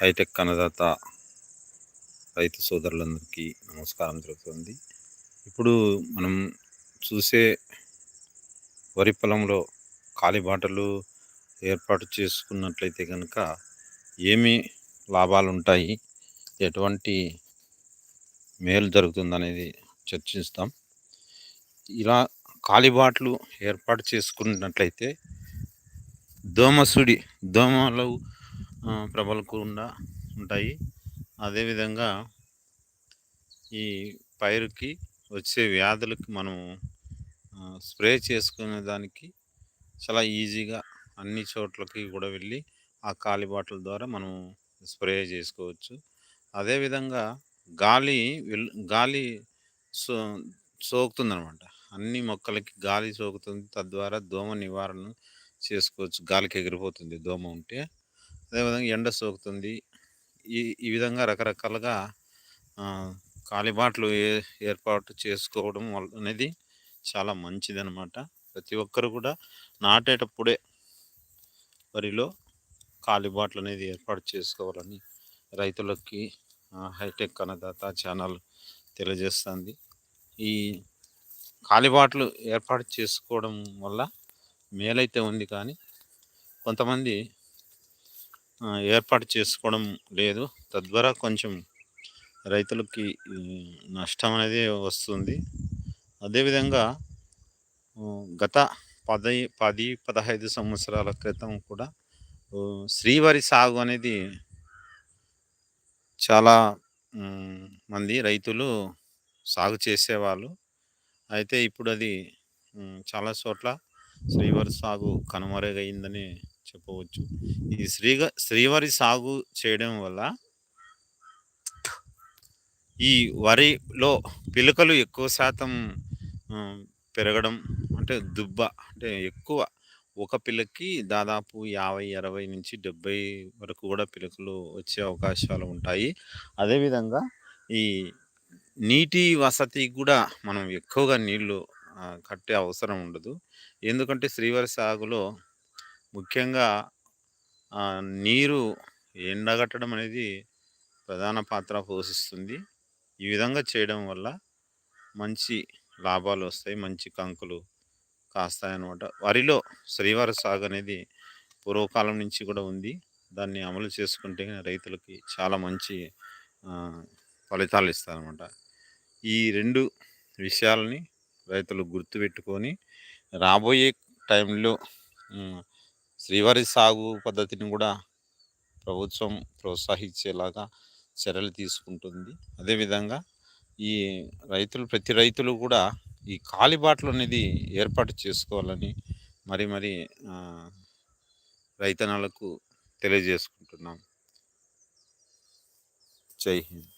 Hitech అన్నదాత రైతు సోదరులందరికీ నమస్కారం జరుగుతుంది. ఇప్పుడు మనం చూసే వరి పొలంలో కాలిబాటలు ఏర్పాటు చేసుకున్నట్లయితే కనుక ఏమి లాభాలు ఉంటాయి? ఎటువంటి మేలు జరుగుతుందనేది చర్చిస్తాం. ఇలా కాలిబాట్లు ఏర్పాటు చేసుకున్నట్లయితే దోమసుడి దోమలు ప్రబలకుండా ఉంటాయి. అదేవిధంగా ఈ పైరుకి వచ్చే వ్యాధులకి మనం స్ప్రే చేసుకునే దానికి చాలా ఈజీగా అన్ని చోట్లకి కూడా వెళ్ళి ఆ కాలి బాటల ద్వారా మనం స్ప్రే చేసుకోవచ్చు. అదేవిధంగా గాలి గాలి సో సోకుతుందనమాట అన్ని మొక్కలకి గాలి సోకుతుంది. తద్వారా దోమ నివారణ చేసుకోవచ్చు. గాలికి ఎగిరిపోతుంది. దోమ ఉంటే అదేవిధంగా ఎండ సోకుతుంది. ఈ ఈ విధంగా రకరకాలుగా కాలిబాట్లు ఏ ఏర్పాటు చేసుకోవడం అనేది చాలా మంచిదనమాట ప్రతి ఒక్కరు కూడా నాటేటప్పుడే వరిలో కాలిబాట్లు అనేది ఏర్పాటు చేసుకోవాలని రైతులకి హైటెక్ అన్నదాత ఛానల్ తెలియజేస్తుంది. ఈ కాలిబాట్లు ఏర్పాటు చేసుకోవడం వల్ల మేలైతే ఉంది కానీ కొంతమంది ఏర్పాటు చేసుకోవడం లేదు. తద్వారా కొంచెం రైతులకి నష్టం అనేది వస్తుంది. అదేవిధంగా గత పది పది పదహైదు సంవత్సరాల క్రితం కూడా శ్రీవరి సాగు అనేది చాలా మంది రైతులు సాగు చేసేవాళ్ళు. అయితే ఇప్పుడు అది చాలా చోట్ల శ్రీవరి సాగు కనుమరుగైందని చెప్పవచ్చు. ఈ శ్రీగా శ్రీవరి సాగు చేయడం వల్ల ఈ వరిలో పిలకలు ఎక్కువ శాతం పెరగడం అంటే దుబ్బ అంటే ఎక్కువ ఒక పిల్లకి దాదాపు యాభై అరవై నుంచి డెబ్బై వరకు కూడా పిలకలు వచ్చే అవకాశాలు ఉంటాయి. అదేవిధంగా ఈ నీటి వసతి కూడా మనం ఎక్కువగా నీళ్ళు కట్టే అవసరం ఉండదు. ఎందుకంటే శ్రీవారి సాగులో ముఖ్యంగా నీరు ఎండగట్టడం అనేది ప్రధాన పాత్ర పోషిస్తుంది. ఈ విధంగా చేయడం వల్ల మంచి లాభాలు వస్తాయి. మంచి కంకులు కాస్తాయన్నమాట. వరిలో శ్రీవారి సాగు అనేది పూర్వకాలం నుంచి కూడా ఉంది. దాన్ని అమలు చేసుకుంటే రైతులకి చాలా మంచి ఫలితాలు ఇస్తారనమాట ఈ రెండు విషయాలని రైతులు గుర్తుపెట్టుకొని రాబోయే టైంలో శ్రీవారి సాగు పద్ధతిని కూడా ప్రభుత్వం ప్రోత్సహించేలాగా చర్యలు తీసుకుంటుంది. అదేవిధంగా ఈ రైతులు ప్రతి రైతులు కూడా ఈ కాలిబాట్లు అనేది ఏర్పాటు చేసుకోవాలని మరి మరి రైతనాలకు తెలియజేసుకుంటున్నాం. జై హింద్.